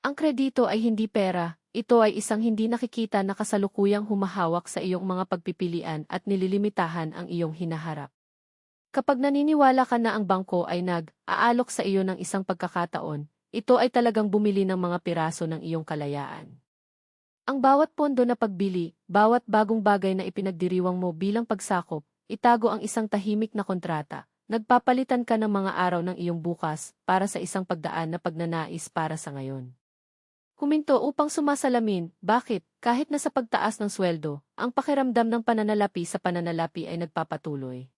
Ang kredito ay hindi pera, ito ay isang hindi nakikita na kasalukuyang humahawak sa iyong mga pagpipilian at nililimitahan ang iyong hinaharap. Kapag naniniwala ka na ang bangko ay nag-aalok sa iyo ng isang pagkakataon, ito ay talagang bumili ng mga piraso ng iyong kalayaan. Ang bawat pondo na pagbili, bawat bagong bagay na ipinagdiriwang mo bilang pagsakop, itago ang isang tahimik na kontrata. Nagpapalitan ka ng mga araw ng iyong bukas para sa isang pagdaan na pagnanais para sa ngayon. Kuminto upang sumasalamin, bakit, kahit na sa pagtaas ng sweldo, ang pakiramdam ng pananalapi sa pananalapi ay nagpapatuloy.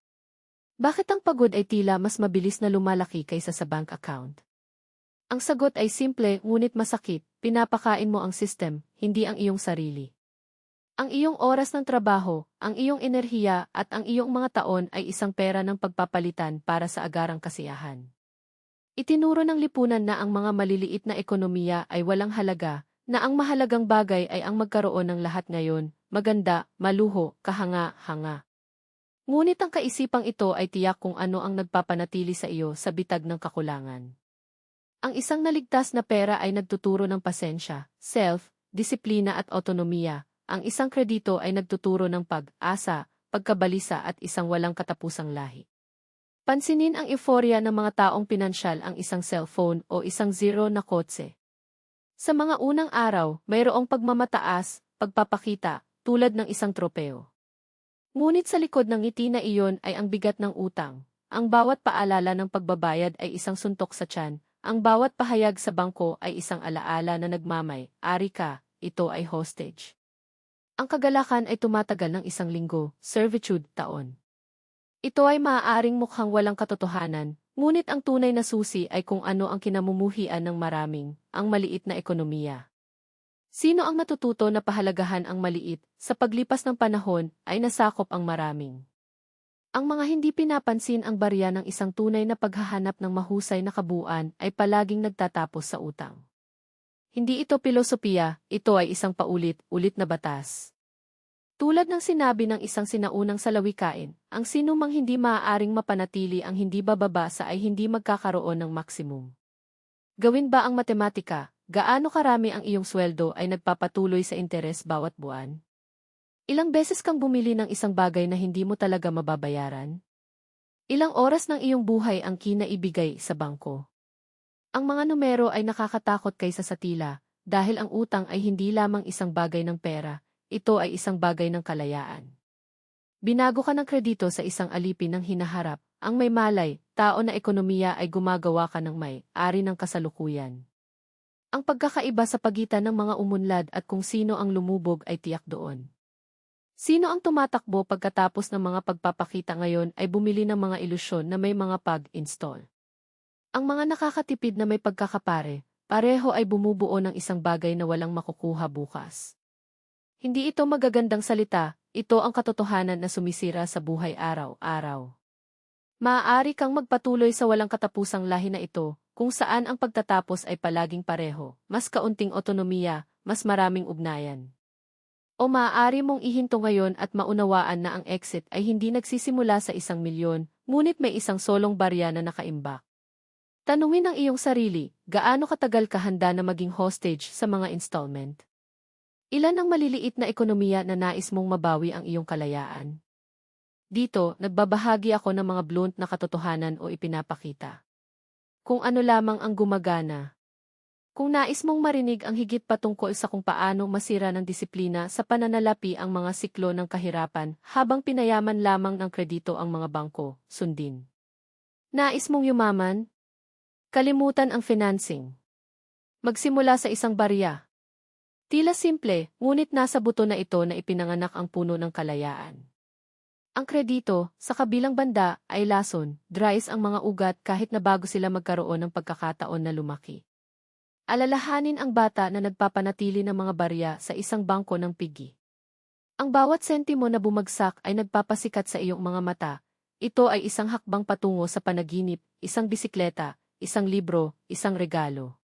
Bakit ang pagod ay tila mas mabilis na lumalaki kaysa sa bank account? Ang sagot ay simple ngunit masakit, pinapakain mo ang system, hindi ang iyong sarili. Ang iyong oras ng trabaho, ang iyong enerhiya at ang iyong mga taon ay isang pera ng pagpapalitan para sa agarang kasiyahan. Itinuro ng lipunan na ang mga maliliit na ekonomiya ay walang halaga, na ang mahalagang bagay ay ang magkaroon ng lahat ngayon, maganda, maluho, kahanga-hanga. Ngunit ang kaisipang ito ay tiyak kung ano ang nagpapanatili sa iyo sa bitag ng kakulangan. Ang isang naligtas na pera ay nagtuturo ng pasensya, self, disiplina at autonomiya. Ang isang kredito ay nagtuturo ng pag-asa, pagkabalisa at isang walang katapusang lahi. Pansinin ang euforia ng mga taong pinansyal ang isang cellphone o isang zero na kotse. Sa mga unang araw, mayroong pagmamataas, pagpapakita, tulad ng isang tropeo. Ngunit sa likod ng ngiti na iyon ay ang bigat ng utang. Ang bawat paalala ng pagbabayad ay isang suntok sa tiyan. Ang bawat pahayag sa bangko ay isang alaala na nagmamay. Ari ka, ito ay hostage. Ang kagalakan ay tumatagal ng isang linggo, servitude taon. Ito ay maaaring mukhang walang katotohanan, ngunit ang tunay na susi ay kung ano ang kinamumuhian ng maraming, ang maliit na ekonomiya. Sino ang natututo na pahalagahan ang maliit, sa paglipas ng panahon, ay nasakop ang maraming. Ang mga hindi pinapansin ang barya ng isang tunay na paghahanap ng mahusay na kabuuan ay palaging nagtatapos sa utang. Hindi ito pilosopiya, ito ay isang paulit-ulit na batas. Tulad ng sinabi ng isang sinaunang salawikain, ang sinumang hindi maaaring mapanatili ang hindi bababa sa ay hindi magkakaroon ng maksimum. Gawin ba ang matematika, Gaano karami ang iyong sweldo ay nagpapatuloy sa interes bawat buwan? Ilang beses kang bumili ng isang bagay na hindi mo talaga mababayaran? Ilang oras ng iyong buhay ang kinaibigay sa bangko? Ang mga numero ay nakakatakot kaysa sa tila, dahil ang utang ay hindi lamang isang bagay ng pera, ito ay isang bagay ng kalayaan. Binago ka ng kredito sa isang alipin ng hinaharap, ang may malay, tao na ekonomiya ay gumagawa ka ng may, ari ng kasalukuyan. Ang pagkakaiba sa pagitan ng mga umunlad at kung sino ang lumubog ay tiyak doon. Sino ang tumatakbo pagkatapos ng mga pagpapakita ngayon ay bumili ng mga ilusyon na may mga pag-install. Ang mga nakakatipid na may pagkakapare, pareho ay bumubuo ng isang bagay na walang makukuha bukas. Hindi ito magagandang salita, ito ang katotohanan na sumisira sa buhay araw-araw. Maaari kang magpatuloy sa walang katapusang lahi na ito, kung saan ang pagtatapos ay palaging pareho, mas kaunting otonomiya, mas maraming ugnayan. O maaari mong ihinto ngayon at maunawaan na ang exit ay hindi nagsisimula sa isang milyon, ngunit may isang solong barya na nakaimbak. Tanungin ang iyong sarili, gaano katagal ka handa na maging hostage sa mga installment? Ilan ang maliliit na ekonomiya na nais mong mabawi ang iyong kalayaan? Dito, nagbabahagi ako ng mga blunt na katotohanan o ipinapakita kung ano lamang ang gumagana. Kung nais mong marinig ang higit patungkol sa kung paano masira ng disiplina sa pananalapi ang mga siklo ng kahirapan habang pinayaman lamang ng kredito ang mga bangko, sundin. Nais mong yumaman? Kalimutan ang financing. Magsimula sa isang barya. Tila simple, ngunit nasa buto na ito na ipinanganak ang puno ng kalayaan. Ang kredito, sa kabilang banda, ay lason, dries ang mga ugat kahit na bago sila magkaroon ng pagkakataon na lumaki. Alalahanin ang bata na nagpapanatili ng mga barya sa isang bangko ng pigi. Ang bawat sentimo na bumagsak ay nagpapasikat sa iyong mga mata. Ito ay isang hakbang patungo sa panaginip, isang bisikleta, isang libro, isang regalo.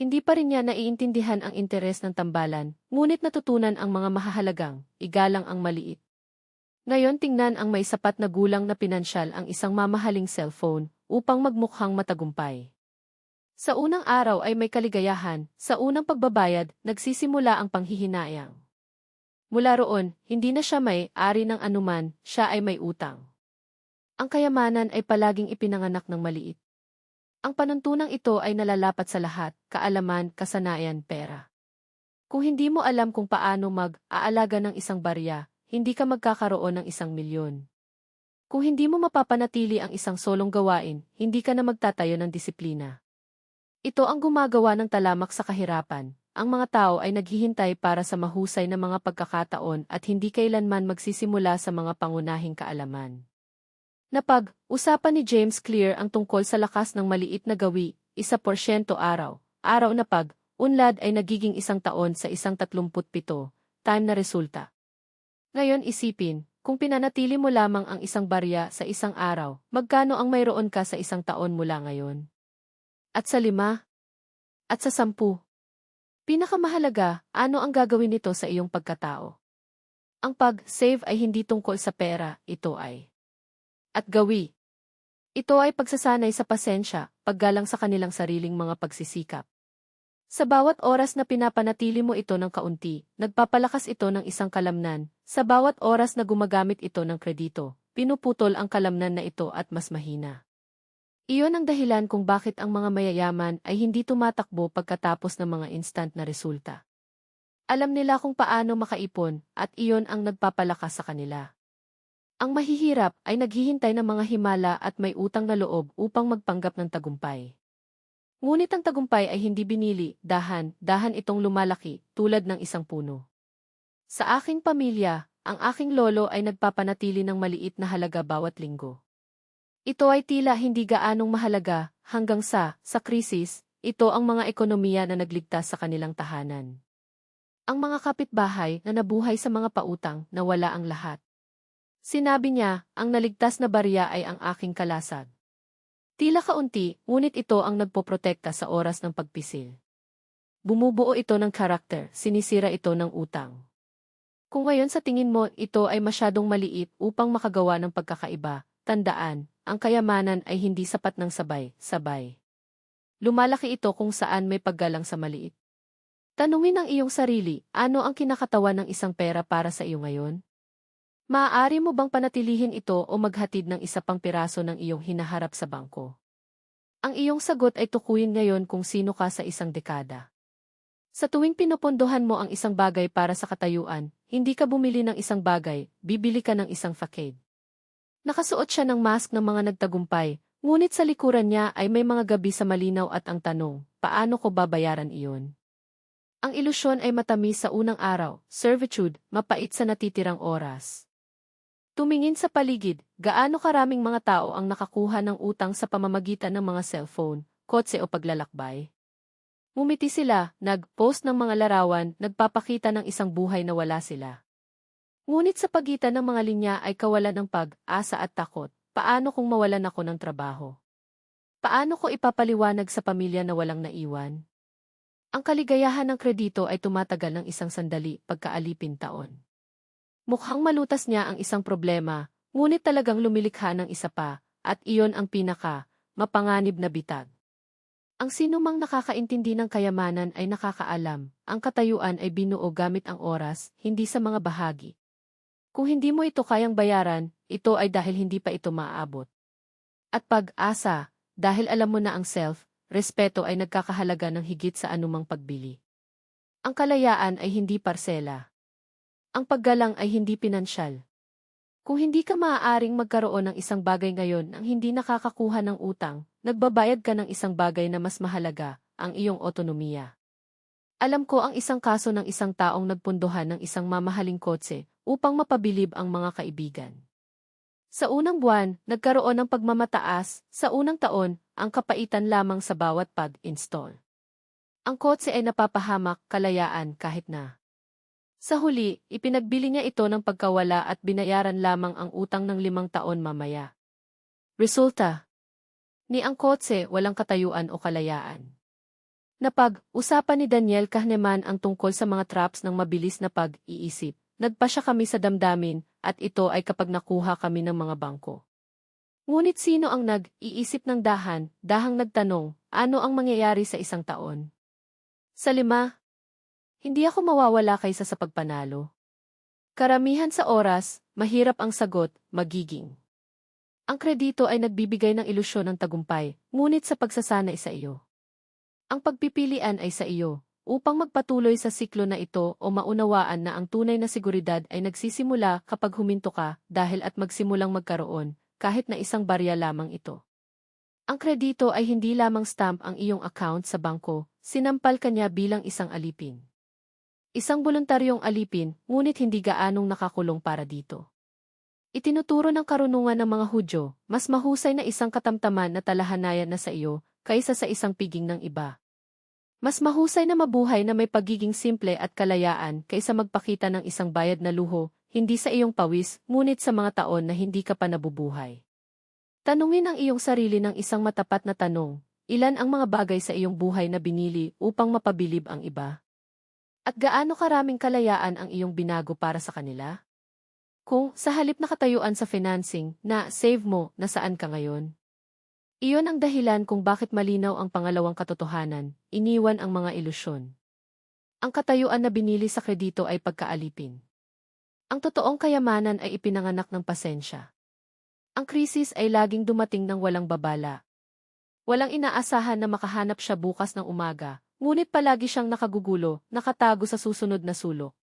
Hindi pa rin niya naiintindihan ang interes ng tambalan, ngunit natutunan ang mga mahahalagang, igalang ang maliit. Ngayon tingnan ang may sapat na gulang na pinansyal ang isang mamahaling cellphone upang magmukhang matagumpay. Sa unang araw ay may kaligayahan, sa unang pagbabayad, nagsisimula ang panghihinayang. Mula roon, hindi na siya may ari ng anuman, siya ay may utang. Ang kayamanan ay palaging ipinanganak ng maliit. Ang panuntunang ito ay nalalapat sa lahat, kaalaman, kasanayan, pera. Kung hindi mo alam kung paano mag-aalaga ng isang barya, hindi ka magkakaroon ng isang milyon. Kung hindi mo mapapanatili ang isang solong gawain, hindi ka na magtatayo ng disiplina. Ito ang gumagawa ng talamak sa kahirapan. Ang mga tao ay naghihintay para sa mahusay na mga pagkakataon at hindi kailanman magsisimula sa mga pangunahing kaalaman. Napag-usapan ni James Clear ang tungkol sa lakas ng maliit na gawi, isa porsyento araw. Araw na pag, unlad ay nagiging isang taon sa isang 37, time na resulta. Ngayon isipin, kung pinanatili mo lamang ang isang barya sa isang araw, magkano ang mayroon ka sa isang taon mula ngayon? At sa lima? At sa sampu? Pinakamahalaga, ano ang gagawin nito sa iyong pagkatao? Ang pag-save ay hindi tungkol sa pera, ito ay. At gawi. Ito ay pagsasanay sa pasensya, paggalang sa kanilang sariling mga pagsisikap. Sa bawat oras na pinapanatili mo ito ng kaunti, nagpapalakas ito ng isang kalamnan. Sa bawat oras na gumagamit ito ng kredito, pinuputol ang kalamnan na ito at mas mahina. Iyon ang dahilan kung bakit ang mga mayayaman ay hindi tumatakbo pagkatapos ng mga instant na resulta. Alam nila kung paano makaipon at iyon ang nagpapalakas sa kanila. Ang mahihirap ay naghihintay ng mga himala at may utang na loob upang magpanggap ng tagumpay. Ngunit ang tagumpay ay hindi binili, dahan, dahan itong lumalaki, tulad ng isang puno. Sa aking pamilya, ang aking lolo ay nagpapanatili ng maliit na halaga bawat linggo. Ito ay tila hindi gaanong mahalaga, hanggang sa, sa krisis, ito ang mga ekonomiya na nagligtas sa kanilang tahanan. Ang mga kapitbahay na nabuhay sa mga pautang na wala ang lahat. Sinabi niya, ang naligtas na barya ay ang aking kalasag. Tila kaunti, ngunit ito ang nagpoprotekta sa oras ng pagpisil. Bumubuo ito ng karakter, sinisira ito ng utang. Kung ngayon sa tingin mo ito ay masyadong maliit upang makagawa ng pagkakaiba, tandaan, ang kayamanan ay hindi sapat ng sabay-sabay. Lumalaki ito kung saan may paggalang sa maliit. Tanungin ang iyong sarili, ano ang kinakatawan ng isang pera para sa iyo ngayon? Maaari mo bang panatilihin ito o maghatid ng isa pang piraso ng iyong hinaharap sa bangko? Ang iyong sagot ay tukuyin ngayon kung sino ka sa isang dekada. Sa tuwing pinupondohan mo ang isang bagay para sa katayuan, hindi ka bumili ng isang bagay, bibili ka ng isang facade. Nakasuot siya ng mask ng mga nagtagumpay, ngunit sa likuran niya ay may mga gabi sa malinaw at ang tanong, paano ko babayaran iyon? Ang ilusyon ay matamis sa unang araw, servitude, mapait sa natitirang oras. Tumingin sa paligid, gaano karaming mga tao ang nakakuha ng utang sa pamamagitan ng mga cellphone, kotse o paglalakbay? Mumiti sila, nag-post ng mga larawan, nagpapakita ng isang buhay na wala sila. Ngunit sa pagitan ng mga linya ay kawalan ng pag-asa at takot. Paano kung mawalan ako ng trabaho? Paano ko ipapaliwanag sa pamilya na walang naiwan? Ang kaligayahan ng kredito ay tumatagal ng isang sandali pagkaalipin taon. Mukhang malutas niya ang isang problema, ngunit talagang lumilikha ng isa pa, at iyon ang pinaka, mapanganib na bitag. Ang sinumang nakakaintindi ng kayamanan ay nakakaalam, ang katayuan ay binuo gamit ang oras, hindi sa mga bahagi, kung hindi mo ito kayang bayaran, ito ay dahil hindi pa ito maaabot. At pag-asa, dahil alam mo na ang self, respeto ay nagkakahalaga ng higit sa anumang pagbili. Ang kalayaan ay hindi parsela. Ang paggalang ay hindi pinansyal. Kung hindi ka maaaring magkaroon ng isang bagay ngayon ang hindi nakakakuha ng utang, nagbabayad ka ng isang bagay na mas mahalaga, ang iyong otonomiya. Alam ko ang isang kaso ng isang taong nagpunduhan ng isang mamahaling kotse upang mapabilib ang mga kaibigan. Sa unang buwan, nagkaroon ng pagmamataas, sa unang taon, ang kapaitan lamang sa bawat pag-install. Ang kotse ay napapahamak, kalayaan kahit na. Sa huli, ipinagbili niya ito ng pagkawala at binayaran lamang ang utang ng limang taon mamaya. Resulta, ni ang kotse walang katayuan o kalayaan. Napag-usapan ni Daniel Kahneman ang tungkol sa mga traps ng mabilis na pag-iisip. Nagpa siya kami sa damdamin, at ito ay kapag nakuha kami ng mga bangko. Ngunit sino ang nag-iisip ng dahan, dahang nagtanong, ano ang mangyayari sa isang taon? Sa lima, hindi ako mawawala kaysa sa pagpanalo. Karamihan sa oras, mahirap ang sagot, magiging. Ang kredito ay nagbibigay ng ilusyon ng tagumpay, ngunit sa pagsasanay sa iyo. Ang pagpipilian ay sa iyo, upang magpatuloy sa siklo na ito o maunawaan na ang tunay na seguridad ay nagsisimula kapag huminto ka dahil at magsimulang magkaroon, kahit na isang barya lamang ito. Ang kredito ay hindi lamang stamp ang iyong account sa bangko, sinampal kanya bilang isang alipin. Isang voluntaryong alipin, ngunit hindi gaanong nakakulong para dito. Itinuturo ng karunungan ng mga Hudyo, mas mahusay na isang katamtaman na talahanayan na sa iyo, kaysa sa isang piging ng iba. Mas mahusay na mabuhay na may pagiging simple at kalayaan kaysa magpakita ng isang bayad na luho, hindi sa iyong pawis, ngunit sa mga taon na hindi ka pa nabubuhay. Tanungin ang iyong sarili ng isang matapat na tanong, ilan ang mga bagay sa iyong buhay na binili upang mapabilib ang iba? At gaano karaming kalayaan ang iyong binago para sa kanila? Kung sa halip na katayuan sa financing na save mo, nasaan ka ngayon? Iyon ang dahilan kung bakit malinaw ang pangalawang katotohanan, iniwan ang mga ilusyon. Ang katayuan na binili sa kredito ay pagkaalipin. Ang totoong kayamanan ay ipinanganak ng pasensya. Ang krisis ay laging dumating ng walang babala. Walang inaasahan na makahanap siya bukas ng umaga, ngunit palagi siyang nakagugulo, nakatago sa susunod na sulok.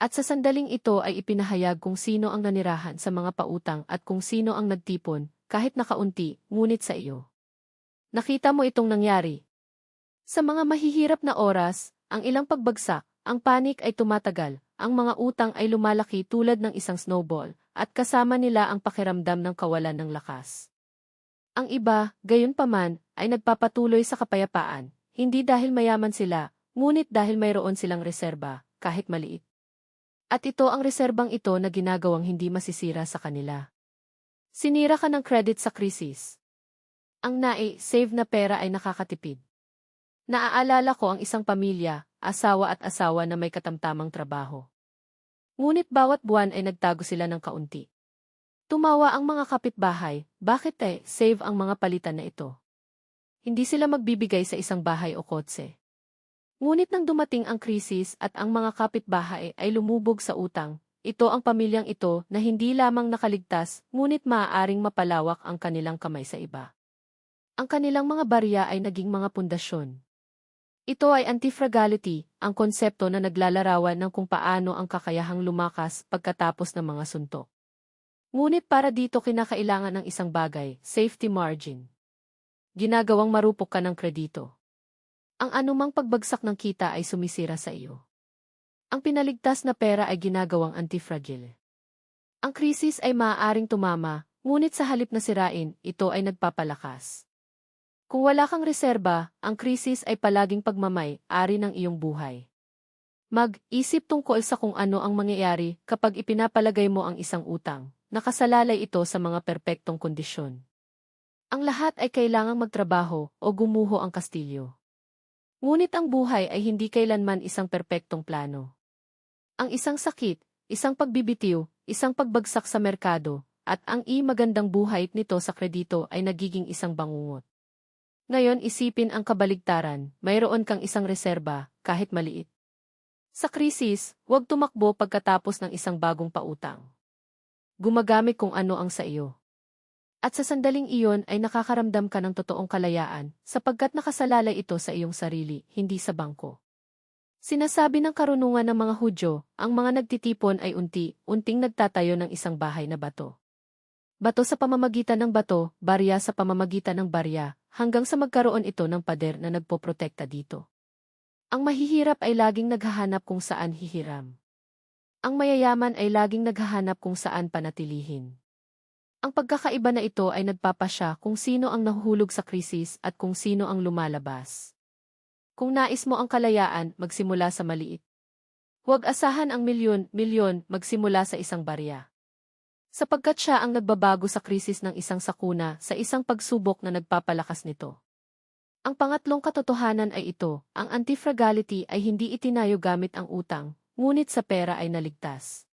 At sa sandaling ito ay ipinahayag kung sino ang nanirahan sa mga pautang at kung sino ang nagtipon, kahit nakaunti, ngunit sa iyo. Nakita mo itong nangyari. Sa mga mahihirap na oras, ang ilang pagbagsak, ang panik ay tumatagal, ang mga utang ay lumalaki tulad ng isang snowball, at kasama nila ang pakiramdam ng kawalan ng lakas. Ang iba, gayon paman, ay nagpapatuloy sa kapayapaan, hindi dahil mayaman sila, ngunit dahil mayroon silang reserba, kahit maliit. At ito ang reserbang ito na ginagawang hindi masisira sa kanila. Sinira ka ng credit sa krisis. Ang nai-save na pera ay nakakatipid. Naaalala ko ang isang pamilya, asawa at asawa na may katamtamang trabaho. Ngunit bawat buwan ay nagtago sila ng kaunti. Tumawa ang mga kapitbahay, bakit eh, save ang mga palitan na ito? Hindi sila magbibigay sa isang bahay o kotse. Ngunit nang dumating ang krisis at ang mga kapitbahay ay lumubog sa utang, ito ang pamilyang ito na hindi lamang nakaligtas, ngunit maaaring mapalawak ang kanilang kamay sa iba. Ang kanilang mga barya ay naging mga pundasyon. Ito ay anti-frugality, ang konsepto na naglalarawan ng kung paano ang kakayahang lumakas pagkatapos ng mga suntok. Ngunit para dito kinakailangan ng isang bagay, safety margin. Ginagawang marupok ka ng kredito ang anumang pagbagsak ng kita ay sumisira sa iyo. Ang pinaligtas na pera ay ginagawang antifragile. Ang krisis ay maaaring tumama, ngunit sa halip na sirain, ito ay nagpapalakas. Kung wala kang reserba, ang krisis ay palaging pagmamay-ari ng iyong buhay. Mag-isip tungkol sa kung ano ang mangyayari kapag ipinapalagay mo ang isang utang. Nakasalalay ito sa mga perpektong kondisyon. Ang lahat ay kailangang magtrabaho o gumuho ang kastilyo. Ngunit ang buhay ay hindi kailanman isang perpektong plano. Ang isang sakit, isang pagbibitiw, isang pagbagsak sa merkado, at ang i-magandang buhay nito sa kredito ay nagiging isang bangungot. Ngayon isipin ang kabaligtaran, mayroon kang isang reserba, kahit maliit. Sa krisis, huwag tumakbo pagkatapos ng isang bagong pautang. Gumagamit kung ano ang sa iyo. At sa sandaling iyon ay nakakaramdam ka ng totoong kalayaan, sapagkat nakasalalay ito sa iyong sarili, hindi sa bangko. Sinasabi ng karunungan ng mga Hudyo, ang mga nagtitipon ay unti-unting nagtatayo ng isang bahay na bato. Bato sa pamamagitan ng bato, barya sa pamamagitan ng barya, hanggang sa magkaroon ito ng pader na nagpoprotekta dito. Ang mahihirap ay laging naghahanap kung saan hihiram. Ang mayayaman ay laging naghahanap kung saan panatilihin. Ang pagkakaiba na ito ay nagpapasya kung sino ang nahuhulog sa krisis at kung sino ang lumalabas. Kung nais mo ang kalayaan, magsimula sa maliit. Huwag asahan ang milyon-milyon magsimula sa isang barya. Sapagkat siya ang nagbabago sa krisis ng isang sakuna sa isang pagsubok na nagpapalakas nito. Ang pangatlong katotohanan ay ito, ang antifragality ay hindi itinayo gamit ang utang, ngunit sa pera ay naligtas.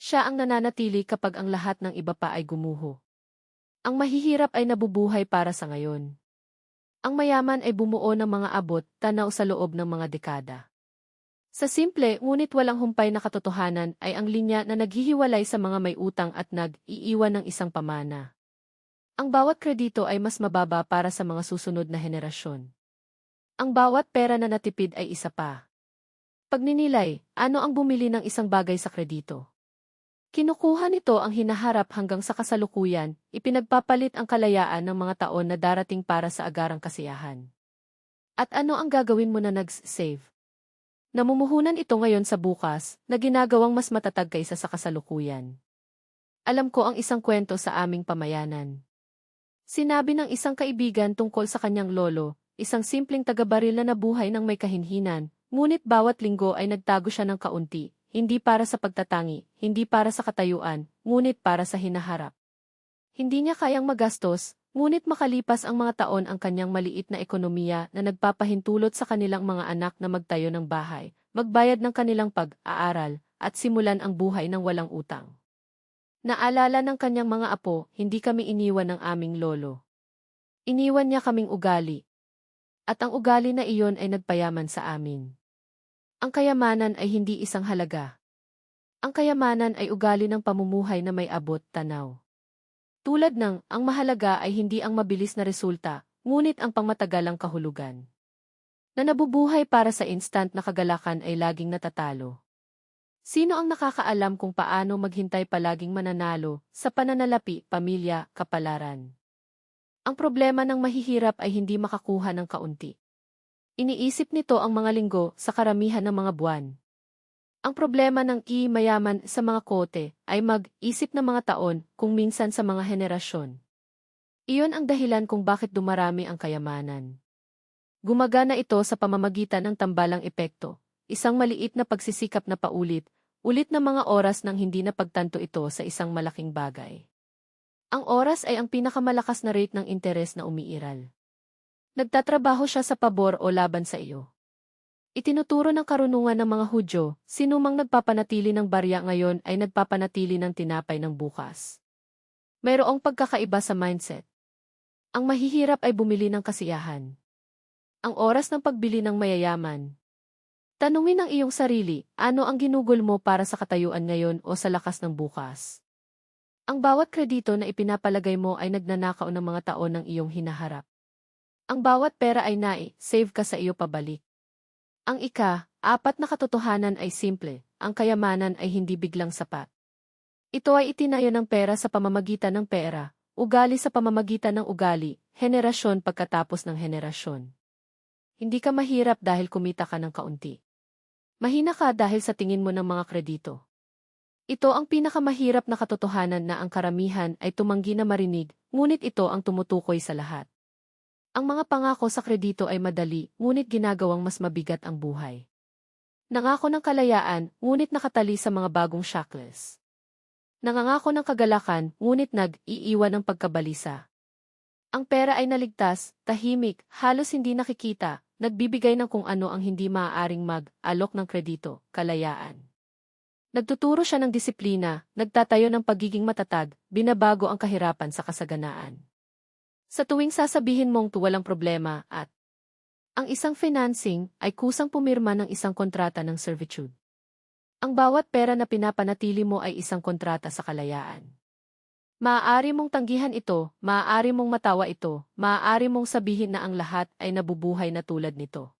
Siya ang nananatili kapag ang lahat ng iba pa ay gumuho. Ang mahihirap ay nabubuhay para sa ngayon. Ang mayaman ay bumuo ng mga abot, tanaw sa loob ng mga dekada. Sa simple, ngunit walang humpay na katotohanan ay ang linya na naghihiwalay sa mga may utang at nag-iiwan ng isang pamana. Ang bawat kredito ay mas mababa para sa mga susunod na henerasyon. Ang bawat pera na natipid ay isa pa. Pagninilay, ano ang bumili ng isang bagay sa kredito? Kinukuha nito ang hinaharap hanggang sa kasalukuyan, ipinagpapalit ang kalayaan ng mga taon na darating para sa agarang kasiyahan. At ano ang gagawin mo na nag-save? Namumuhunan ito ngayon sa bukas, na ginagawang mas matatag kaysa sa kasalukuyan. Alam ko ang isang kwento sa aming pamayanan. Sinabi ng isang kaibigan tungkol sa kanyang lolo, isang simpleng tagabaril na nabuhay ng may kahinhinan, ngunit bawat linggo ay nagtago siya ng kaunti, hindi para sa pagtatangi, hindi para sa katayuan, ngunit para sa hinaharap. Hindi niya kayang magastos, ngunit makalipas ang mga taon ang kanyang maliit na ekonomiya na nagpapahintulot sa kanilang mga anak na magtayo ng bahay, magbayad ng kanilang pag-aaral, at simulan ang buhay ng walang utang. Naalala ng kanyang mga apo, hindi kami iniwan ng aming lolo. Iniwan niya kaming ugali. At ang ugali na iyon ay nagpayaman sa amin. Ang kayamanan ay hindi isang halaga. Ang kayamanan ay ugali ng pamumuhay na may abot tanaw. Tulad ng, ang mahalaga ay hindi ang mabilis na resulta, ngunit ang pangmatagalang kahulugan. Na nabubuhay para sa instant na kagalakan ay laging natatalo. Sino ang nakakaalam kung paano maghintay palaging mananalo sa pananalapi, pamilya, kapalaran? Ang problema ng mahihirap ay hindi makakuha ng kaunti. Iniisip nito ang mga linggo sa karamihan ng mga buwan. Ang problema ng i-mayaman sa mga kote ay mag-isip ng mga taon kung minsan sa mga henerasyon. Iyon ang dahilan kung bakit dumarami ang kayamanan. Gumagana ito sa pamamagitan ng tambalang epekto, isang maliit na pagsisikap na paulit, ulit na mga oras nang hindi na pagtanto ito sa isang malaking bagay. Ang oras ay ang pinakamalakas na rate ng interes na umiiral. Nagtatrabaho siya sa pabor o laban sa iyo. Itinuturo ng karunungan ng mga Hudyo, sinumang nagpapanatili ng barya ngayon ay nagpapanatili ng tinapay ng bukas. Mayroong pagkakaiba sa mindset. Ang mahihirap ay bumili ng kasiyahan. Ang oras ng pagbili ng mayayaman. Tanungin ang iyong sarili, ano ang ginugol mo para sa katayuan ngayon o sa lakas ng bukas? Ang bawat kredito na ipinapalagay mo ay nagnanakaw ng mga taon ng iyong hinaharap. Ang bawat pera ay nai, save ka sa iyo pabalik. Ang ika, apat na katotohanan ay simple, ang kayamanan ay hindi biglang sapat. Ito ay itinayo ng pera sa pamamagitan ng pera, ugali sa pamamagitan ng ugali, henerasyon pagkatapos ng henerasyon. Hindi ka mahirap dahil kumita ka ng kaunti. Mahina ka dahil sa tingin mo ng mga kredito. Ito ang pinakamahirap na katotohanan na ang karamihan ay tumanggi na marinig, ngunit ito ang tumutukoy sa lahat. Ang mga pangako sa kredito ay madali, ngunit ginagawang mas mabigat ang buhay. Nangako ng kalayaan, ngunit nakatali sa mga bagong shackles. Nangangako ng kagalakan, ngunit nag-iiwan ng pagkabalisa. Ang pera ay naligtas, tahimik, halos hindi nakikita, nagbibigay ng kung ano ang hindi maaaring mag-alok ng kredito, kalayaan. Nagtuturo siya ng disiplina, nagtatayo ng pagiging matatag, binabago ang kahirapan sa kasaganaan. Sa tuwing sasabihin mong walang problema at ang isang financing ay kusang pumirma ng isang kontrata ng servitude. Ang bawat pera na pinapanatili mo ay isang kontrata sa kalayaan. Maaari mong tanggihan ito, maaari mong matawa ito, maaari mong sabihin na ang lahat ay nabubuhay na tulad nito.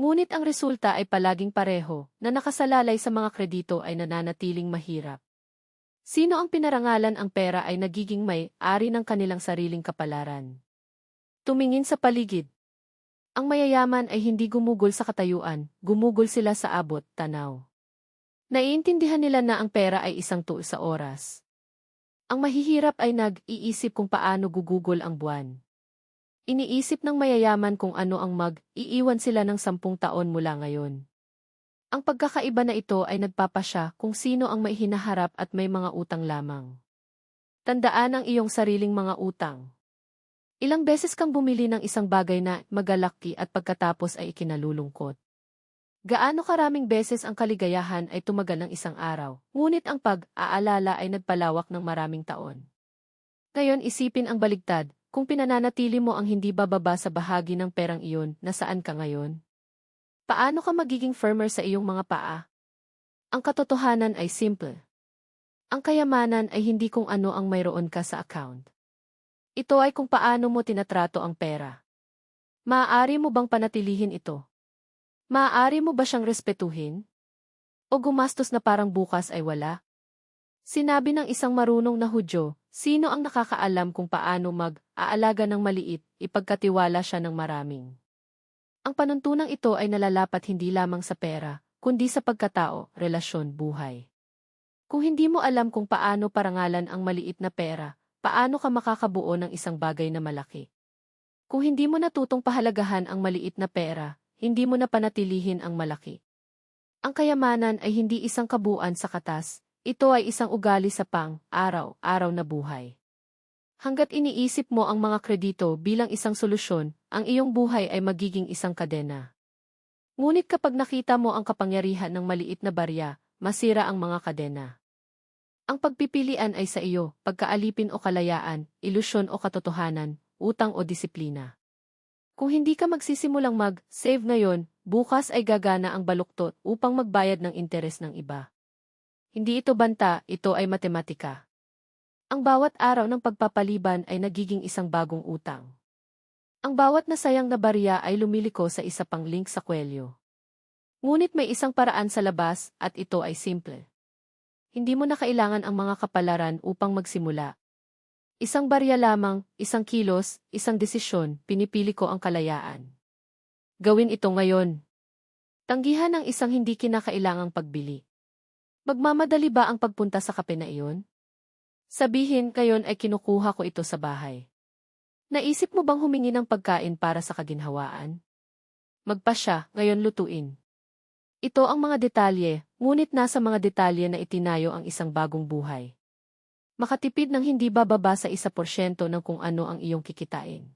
Ngunit ang resulta ay palaging pareho, na nakasalalay sa mga kredito ay nananatiling mahirap. Sino ang pinarangalan ang pera ay nagiging may-ari ng kanilang sariling kapalaran. Tumingin sa paligid. Ang mayayaman ay hindi gumugol sa katayuan, gumugol sila sa abot, tanaw. Naiintindihan nila na ang pera ay isang tool sa oras. Ang mahihirap ay nag-iisip kung paano gugugol ang buwan. Iniisip ng mayayaman kung ano ang mag-iiwan sila ng sampung taon mula ngayon. Ang pagkakaiba na ito ay nagpapasya kung sino ang may hinaharap at may mga utang lamang. Tandaan ang iyong sariling mga utang. Ilang beses kang bumili ng isang bagay na magalaki at pagkatapos ay ikinalulungkot. Gaano karaming beses ang kaligayahan ay tumagal ng isang araw, ngunit ang pag-aalala ay nagpalawak ng maraming taon. Ngayon isipin ang baligtad, kung pinananatili mo ang hindi bababa sa bahagi ng perang iyon, nasaan ka ngayon? Paano ka magiging firmer sa iyong mga paa? Ang katotohanan ay simple. Ang kayamanan ay hindi kung ano ang mayroon ka sa account. Ito ay kung paano mo tinatrato ang pera. Maaari mo bang panatilihin ito? Maaari mo ba siyang respetuhin? O gumastos na parang bukas ay wala? Sinabi ng isang marunong na Hudyo, sino ang nakakaalam kung paano mag-aalaga ng maliit, ipagkatiwala siya ng maraming. Ang panuntunang ito ay nalalapat hindi lamang sa pera, kundi sa pagkatao, relasyon, buhay. Kung hindi mo alam kung paano parangalan ang maliit na pera, paano ka makakabuo ng isang bagay na malaki? Kung hindi mo natutong pahalagahan ang maliit na pera, hindi mo na panatilihin ang malaki. Ang kayamanan ay hindi isang kabuuan sa katas, ito ay isang ugali sa pang, araw, araw na buhay. Hanggat iniisip mo ang mga kredito bilang isang solusyon, ang iyong buhay ay magiging isang kadena. Ngunit kapag nakita mo ang kapangyarihan ng maliit na barya, masira ang mga kadena. Ang pagpipilian ay sa iyo, pagkaalipin o kalayaan, ilusyon o katotohanan, utang o disiplina. Kung hindi ka magsisimulang mag-save ngayon, bukas ay gagana ang baluktot upang magbayad ng interes ng iba. Hindi ito banta, ito ay matematika. Ang bawat araw ng pagpapaliban ay nagiging isang bagong utang. Ang bawat nasayang na barya ay lumiliko sa isa pang link sa kwelyo. Ngunit may isang paraan sa labas at ito ay simple. Hindi mo na kailangan ang mga kapalaran upang magsimula. Isang barya lamang, isang kilos, isang desisyon, pinipili ko ang kalayaan. Gawin ito ngayon. Tanggihan ang isang hindi kinakailangang pagbili. Magmamadali ba ang pagpunta sa kape na iyon? Sabihin kayon ay kinukuha ko ito sa bahay. Naisip mo bang humingi ng pagkain para sa kaginhawaan? Magpa siya, ngayon lutuin. Ito ang mga detalye, ngunit nasa mga detalye na itinayo ang isang bagong buhay. Makatipid ng hindi bababa sa isa porsyento ng kung ano ang iyong kikitain.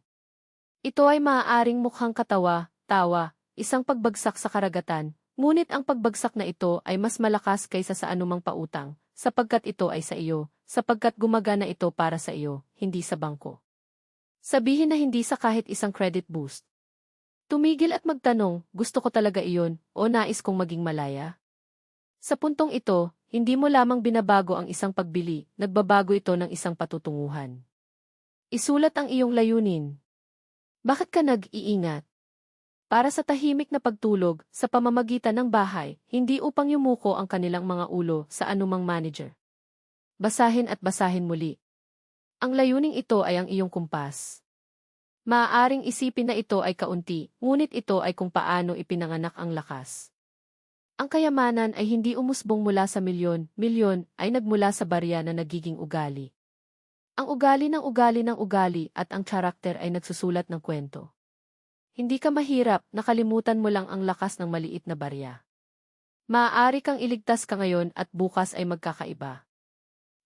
Ito ay maaaring mukhang katawa, tawa, isang pagbagsak sa karagatan, ngunit ang pagbagsak na ito ay mas malakas kaysa sa anumang pautang, sapagkat ito ay sa iyo, sapagkat gumagana ito para sa iyo, hindi sa bangko. Sabihin na hindi sa kahit isang credit boost. Tumigil at magtanong, gusto ko talaga iyon, o nais kong maging malaya? Sa puntong ito, hindi mo lamang binabago ang isang pagbili, nagbabago ito ng isang patutunguhan. Isulat ang iyong layunin. Bakit ka nag-iingat? Para sa tahimik na pagtulog, sa pamamagitan ng bahay, hindi upang yumuko ang kanilang mga ulo sa anumang manager. Basahin at basahin muli. Ang layuning ito ay ang iyong kumpas. Maaaring isipin na ito ay kaunti, ngunit ito ay kung paano ipinanganak ang lakas. Ang kayamanan ay hindi umusbong mula sa milyon, milyon ay nagmula sa barya na nagiging ugali. Ang ugali ng ugali ng ugali at ang karakter ay nagsusulat ng kwento. Hindi ka mahirap, nakalimutan mo lang ang lakas ng maliit na barya. Maaari kang iligtas ka ngayon at bukas ay magkakaiba.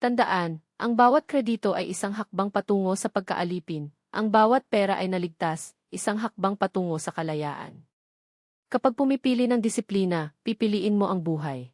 Tandaan, ang bawat kredito ay isang hakbang patungo sa pagkaalipin, ang bawat pera ay naligtas, isang hakbang patungo sa kalayaan. Kapag pumipili ng disiplina, pipiliin mo ang buhay.